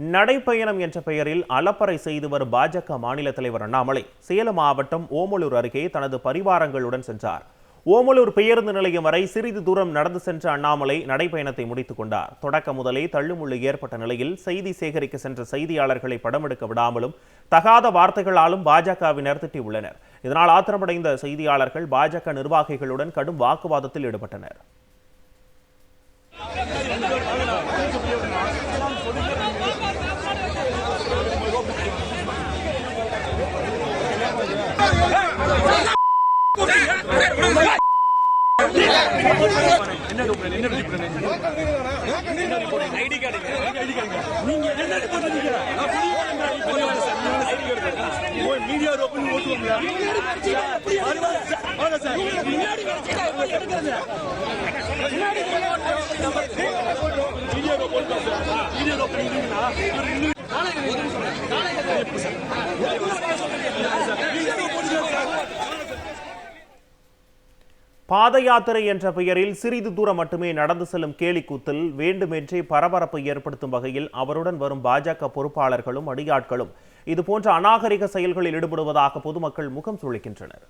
நடைப்பயணம் என்ற பெயரில் அலப்பறை செய்து வரும் பாஜக மாநில தலைவர் அண்ணாமலை சேலம் மாவட்டம் ஓமலூர் அருகே தனது பரிவாரங்களுடன் சென்றார். ஓமலூர் பேருந்து நிலையம் வரை சிறிது தூரம் நடந்து சென்ற அண்ணாமலை நடைப்பயணத்தை முடித்துக் கொண்டார். தொடக்க முதலே தள்ளுமுள்ளு ஏற்பட்ட நிலையில் செய்தி சேகரிக்க சென்ற செய்தியாளர்களை படமெடுக்க விடாமலும் தகாத வார்த்தைகளாலும் பாஜகவினர் திட்டியுள்ளனர். இதனால் ஆத்திரமடைந்த செய்தியாளர்கள் பாஜக நிர்வாகிகளுடன் கடும் வாக்குவாதத்தில் ஈடுபட்டனர். மீடியா ஓப்பன் ஓட்டுவாங்களா வாங்க sir media open media open பாத யாத்திரை என்ற பெயரில் சிறிது தூரம் மட்டுமே நடந்து செல்லும் கேலிக்கூத்தில் வேண்டுமென்றே பரபரப்பை ஏற்படுத்தும் வகையில் அவருடன் வரும் பாஜக பொறுப்பாளர்களும் அடியாட்களும் இதுபோன்ற அநாகரிக செயல்களில் ஈடுபடுவதாக பொதுமக்கள் முகம் சுழிக்கின்றனர்